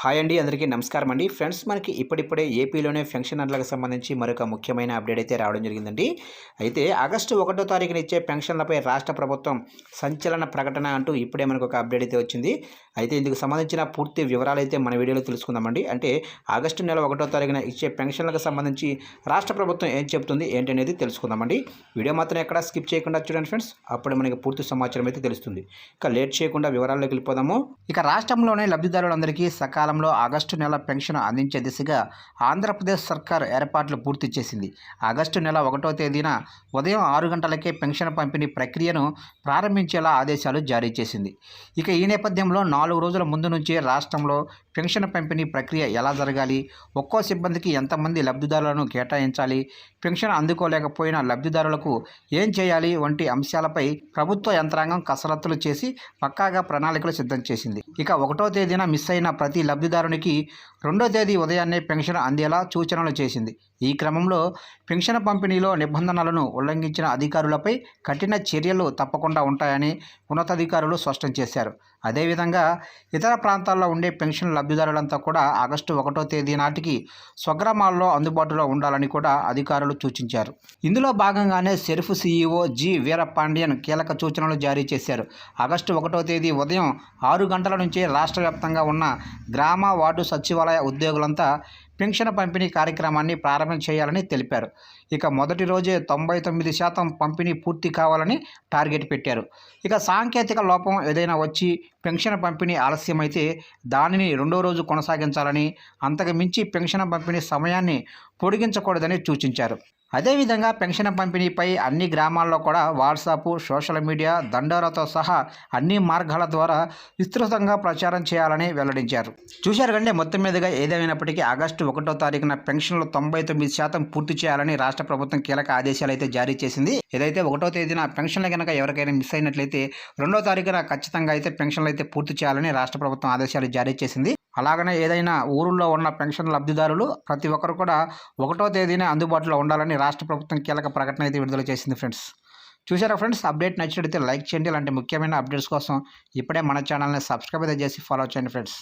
Hi అండి అందరికీ నమస్కారం అండి. ఫ్రెండ్స్ మనకి ఇప్పుడిప్పుడే ఏపీలోనే పెన్షనర్లకు సంబంధించి మరొక ముఖ్యమైన అప్డేట్ అయితే రావడం జరిగిందండి. అయితే ఆగస్టు ఒకటో తారీఖున ఇచ్చే పెన్షన్లపై రాష్ట్ర ప్రభుత్వం సంచలన ప్రకటన అంటూ ఇప్పుడే మనకు ఒక అప్డేట్ అయితే వచ్చింది. అయితే ఇందుకు సంబంధించిన పూర్తి వివరాలు అయితే మన వీడియోలో తెలుసుకుందామండి. అంటే ఆగస్టు నెల ఒకటో తారీఖున ఇచ్చే పెన్షన్లకు సంబంధించి రాష్ట్ర ప్రభుత్వం ఏం చెబుతుంది ఏంటి అనేది తెలుసుకుందామండి. వీడియో మాత్రం ఎక్కడ స్కిప్ చేయకుండా చూడండి ఫ్రెండ్స్. అప్పుడు మనకి పూర్తి సమాచారం అయితే తెలుస్తుంది. ఇక లేట్ చేయకుండా వివరాల్లోకి వెళ్ళిపోదాము. ఇక రాష్ట్రంలోనే లబ్ధిదారులందరికీ సకాల కాలంలో ఆగస్టు నెల పెన్షన్ అందించే దిశగా ఆంధ్రప్రదేశ్ సర్కార్ ఏర్పాట్లు పూర్తి చేసింది. ఆగస్టు నెల ఒకటో తేదీన ఉదయం ఆరు గంటలకే పెన్షన్ పంపిణీ ప్రక్రియను ప్రారంభించేలా ఆదేశాలు జారీ చేసింది. ఇక ఈ నేపథ్యంలో నాలుగు రోజుల ముందు నుంచే రాష్ట్రంలో పెన్షన్ పంపిణీ ప్రక్రియ ఎలా జరగాలి? ఒక్కో సిబ్బందికి ఎంతమంది లబ్ధిదారులను కేటాయించాలి? పెన్షన్ అందుకోలేకపోయిన లబ్ధిదారులకు ఏం చేయాలి? వంటి అంశాలపై ప్రభుత్వ యంత్రాంగం కసరత్తులు చేసి పక్కాగా ప్రణాళికలు సిద్ధం చేసింది. ఇక ఒకటో తేదీన మిస్ అయిన ప్రతి లబ్ధిదారునికి రెండో తేదీ ఉదయాన్నే పెన్షన్ అందేలా సూచనలు చేసింది. ఈ క్రమంలో పెన్షన్ పంపిణీలో నిబంధనలను ఉల్లంఘించిన అధికారులపై కఠిన చర్యలు తప్పకుండా ఉంటాయని ఉన్నతాధికారులు స్పష్టం చేశారు. అదేవిధంగా ఇతర ప్రాంతాల్లో ఉండే పెన్షన్ లబ్ధిదారులంతా కూడా ఆగస్టు ఒకటో తేదీ నాటికి స్వగ్రామాల్లో అందుబాటులో ఉండాలని కూడా అధికారులు సూచించారు. ఇందులో భాగంగానే సెర్ఫ్ సీఈఓ జి వీరపాండియన్ కీలక సూచనలు జారీ చేశారు. ఆగస్టు ఒకటో తేదీ ఉదయం ఆరు గంటల నుంచి రాష్ట్ర వ్యాప్తంగా ఉన్న గ్రామ వార్డు సచివాలయ ఉద్యోగులంతా పెన్షన్ పంపిణీ కార్యక్రమాన్ని ప్రారంభం చేయాలని తెలిపారు. ఇక మొదటి రోజే తొంభై తొమ్మిది శాతం పంపిణీ పూర్తి కావాలని టార్గెట్ పెట్టారు. ఇక సాంకేతిక లోపం ఏదైనా వచ్చి పెన్షన్ పంపిణీ ఆలస్యమైతే దానిని రెండో రోజు కొనసాగించాలని అంతకు మించి పెన్షన్ పంపిణీ సమయాన్ని పొడిగించకూడదని సూచించారు. అదేవిధంగా పెన్షన్ పంపిణీపై అన్ని గ్రామాల్లో కూడా వాట్సాప్ సోషల్ మీడియా దండోరాతో సహా అన్ని మార్గాల ద్వారా విస్తృతంగా ప్రచారం చేయాలని వెల్లడించారు. చూశారు కంటే మొత్తం మీదుగా ఏదేమైనప్పటికీ ఆగస్టు ఒకటో తారీఖున పెన్షన్లు తొంభై తొమ్మిది శాతం పూర్తి చేయాలని రాష్ట్ర ప్రభుత్వం కీలక ఆదేశాలు అయితే జారీ చేసింది. ఏదైతే ఒకటో తేదీన పెన్షన్లు కనుక ఎవరికైనా మిస్ అయినట్లయితే రెండో తారీఖున ఖచ్చితంగా అయితే పెన్షన్లు అయితే పూర్తి చేయాలని రాష్ట్ర ప్రభుత్వం ఆదేశాలు జారీ చేసింది. అలాగనే ఏదైనా ఊరుల్లో ఉన్న పెన్షన్ లబ్ధిదారులు ప్రతి ఒక్కరు కూడా ఒకటో తేదీనే అందుబాటులో ఉండాలని రాష్ట్ర ప్రభుత్వం కీలక ప్రకటన అయితే విడుదల చేసింది ఫ్రెండ్స్. చూసారా ఫ్రెండ్స్? అప్డేట్ నచ్చినట్లయితే లైక్ చేయండి. ఇలాంటి ముఖ్యమైన అప్డేట్స్ కోసం ఇప్పుడే మన ఛానల్ని సబ్స్క్రైబ్ అయితే చేసి ఫాలో చేయండి ఫ్రెండ్స్.